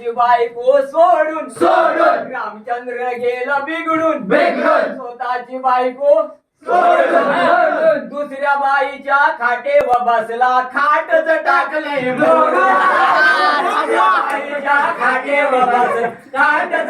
स्वतःची बायको सोडून सोडून. रामचंद्र गेला बिघडून बिघडून. स्वतःची बायको सोडून. दुसऱ्या बाईच्या खाटेवर बसला खाटच टाकले बाईच्या खाटेवर बसला खाटच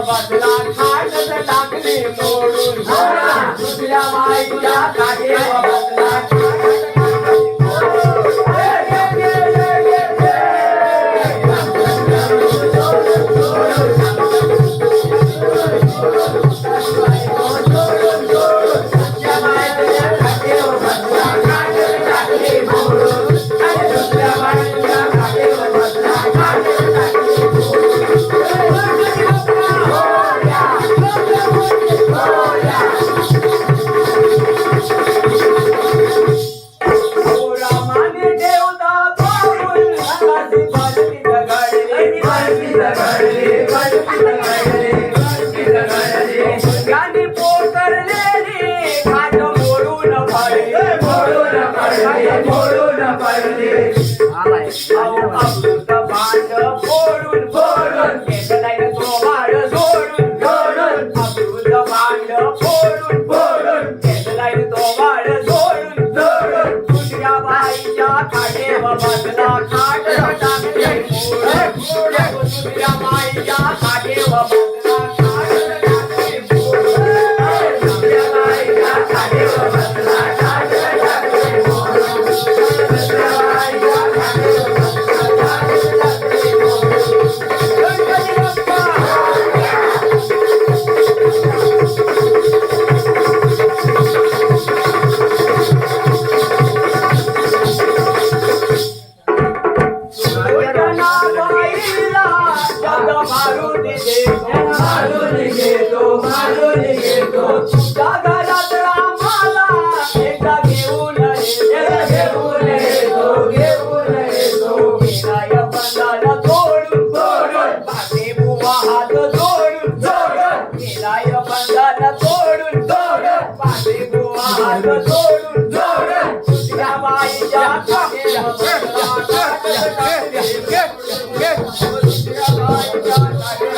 बदला बाईच्या बाईच्या मोडून. हो दुसऱ्या बाईच्या काही बदला. मारून घेतो मारून घेतो मारून घेतो जगात रामाला एकदा घेऊन एकदा घेऊन येतो घेऊन येतो विनाय बंधाला तोडून तोडून पाठी बुवा हात जोडून जोडून विनाय बंधाला तोडून तोडून पाठी बुवा हात जोडून जोडून दुसऱ्या बाईच्या Hallelujah.